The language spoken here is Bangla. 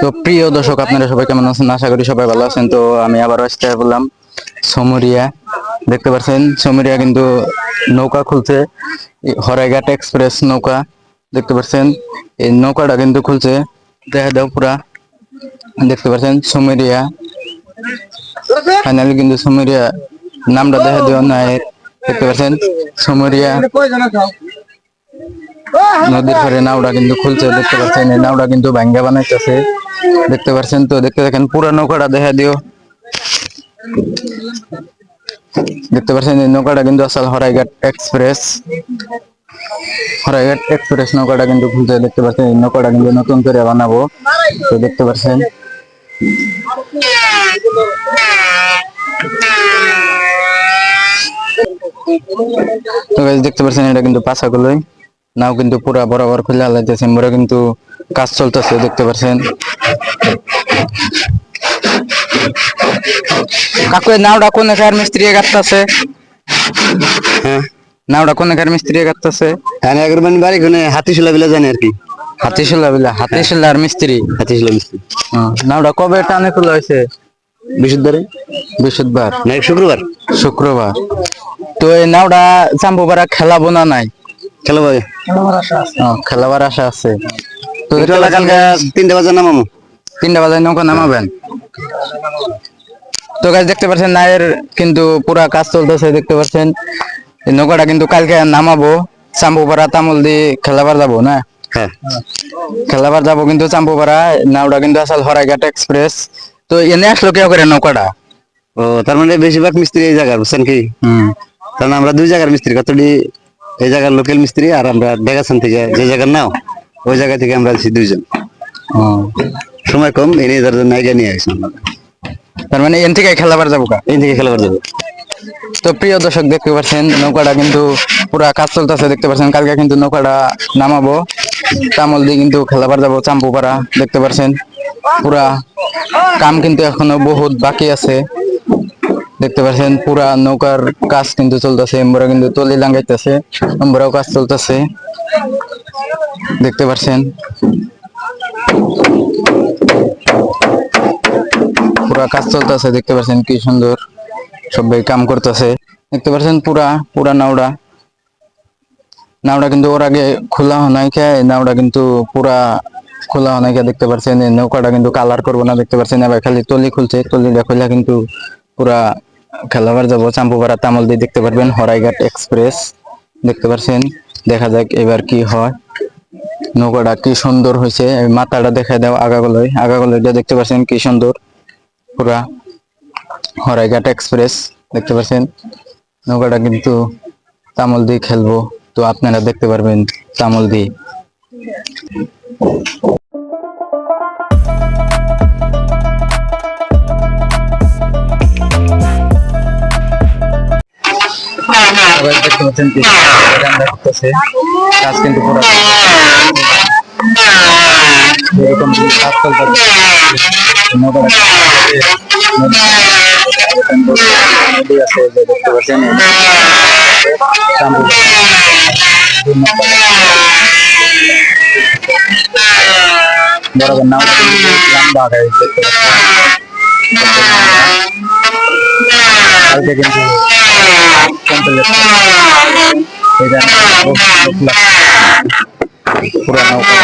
তো প্রিয় দর্শক, আপনারা সবাই কেমন আছেন? আশা করি সবাই ভালো আছেন। তো আমি আবার আসতে বললাম, সমরিয়া। দেখতে পাচ্ছেন, সমরিয়া কিন্তু নৌকা খুলছে। হরাইঘাট এক্সপ্রেস নৌকা, দেখতে পাচ্ছেন। এই নৌকাটা কিন্তু খুলছে দেখা দাও পুরা। দেখতে পাচ্ছেন, সমরিয়া। ফাইনালি কিন্তু সমরিয়া, নামটা দেখা দেওয়া নাই দেখতে পাচ্ছেন, সমরিয়া। নদীর পারে নাওটা কিন্তু খুলছে, দেখতে পাচ্ছেন, এই নাওটা কিন্তু ভাঙ্গা বানাইতেছে। দেখতে পাচ্ছেন তো, দেখতে দেখেন, পুরা নৌকাটা দেখা দিও। দেখতে পাচ্ছেন এই নৌকাটা কিন্তু আসল হরাইঘাট এক্সপ্রেস। হরাইঘাট এক্সপ্রেস নৌকাটা কিন্তু খুলছে, দেখতে পাচ্ছেন, এই নৌকাটা কিন্তু নতুন করে বানাবো। তো দেখতে পাচ্ছেন। তো দেখতে পাচ্ছেন, এটা কিন্তু পাশাগুলোই নাও কিন্তু পুরা বরাবর খুলে আলাইতেছে মোরা কিন্তু কাজ চলতেছে দেখতে পাচ্ছেন কাকু নাওটা কোন একার মিস্ত্রি গাড়তেছে হ্যাঁ। নাওটা কোন একার মিস্ত্রি গাড়তেছে হ্যাঁ এগরবানি বাড়ি ওখানে হাতিশুলা বিলা জানি আর কি। হাতিশিলা বিলা হাতিশিলা আর মিস্ত্রি। হাতিশুলা মিস্ত্রি। হ্যাঁ, নাওটা কবে টানে খোলা হয়েছে? বিশুদ্ধরে বৃহস্পতিবার। না শুক্রবার। শুক্রবার। তো এই নাওটা চাম্পুপাড়া খেলাবো না নাই? খেলো ভাই খেলাবার আশা আছে। তো কালকে তিনটা বাজে নামামু তিনটা বাজায় নৌকা নামাবেন? তো গাছ দেখতে পাচ্ছেন নায়ের কিন্তু পুরা কাজ চলতেছে দেখতে পাচ্ছেন। নৌকাটা কিন্তু কালকে নামাবো। চাম্পুপাড়া তামুল দিয়ে খেলাবার যাব না? হ্যাঁ। খেলাবার যাব কিন্তু চাম্পুপাড়া নাওটা কিন্তু আসল হরাইঘাট এক্সপ্রেস। তো এনে আসলো কেউ করে নৌকাটা? ও তার মানে বেশিরভাগ মিস্ত্রি এই জায়গার বুঝছেন কি? হম। কারণ আমরা দুই জায়গার মিস্ত্রি কতটি এই জায়গার লোকাল মিস্ত্রি আর আমরা ডেগাছান থেকে যে জায়গার নাও ওই জায়গা থেকে আমরা আছি দুইজন। সময় কম এনে যার জন্য আইডিয়া নিয়ে আসছি তার মানে এন থেকে খেলাবার যাব কা? এই থেকে খেলাবার যাব। তো প্রিয় দর্শক দেখতে পাচ্ছেন নৌকাটা কিন্তু পুরা কাজ চলতেছে দেখতে পাচ্ছেন কালকে কিন্তু নৌকাটা নামাবো। তামল দিয়ে কিন্তু খেলাবার যাব চাম্পুপাড়া দেখতে পাচ্ছেন। পুরা কাম কিন্তু এখনও বহুত বাকি আছে। দেখতে পাচ্ছেন পুরা নৌকার কাজ কিন্তু চলতেছে, এমবরা কিন্তু তলি লাগাইতেছে, এমবরাও কাজ চলতেছে। দেখতে পাচ্ছেন পুরা কাজ চলতেছে, দেখতে পাচ্ছেন কি সুন্দর। সবাই কাম করতেছে। দেখতে পাচ্ছেন পুরা পুরা নাওড়া। নাওড়া কিন্তু ওর আগে খোলা নাই খেয়ে, নাওড়া কিন্তু পুরা খোলা খেয়ে, দেখতে পাচ্ছেন নৌকাটা কিন্তু কালার করব না, দেখতে পাচ্ছেন এবার খালি তলি খুলছে তলিটা খুলে কিন্তু পুরা খেলাবার যাব। চাম্পুপাড়া তামল দিয়ে দেখতে পারবেন, হরাইঘাট এক্সপ্রেস। দেখতে পাচ্ছেন দেখা যাক এবার কি হয়। নৌকাটা কি সুন্দর হয়েছে মাথাটা দেখা দাও আগাগোলয়। আগাগোলয়টা দেখতে পাচ্ছেন কি সুন্দর। পুরা হরাইঘাট এক্সপ্রেস, দেখতে পাচ্ছেন নৌকাটা কিন্তু তামল দিয়ে খেলব। তো আপনারা দেখতে পারবেন তামল দিয়ে। সবাই দেখতে পাচ্ছেন কি রান্না করতেছে কাজ কিন্তু পুরো এরকম কাজ চলতেছে নৌকাটা নদী আছে যে দেখতে পাচ্ছেন চাম্পুপাড়া। বরাবর নামটা কিন্তু লম্বা আকারে দেখতে পাচ্ছেন কালকে কিন্তু কমপ্লিট এটা পুরা নৌকা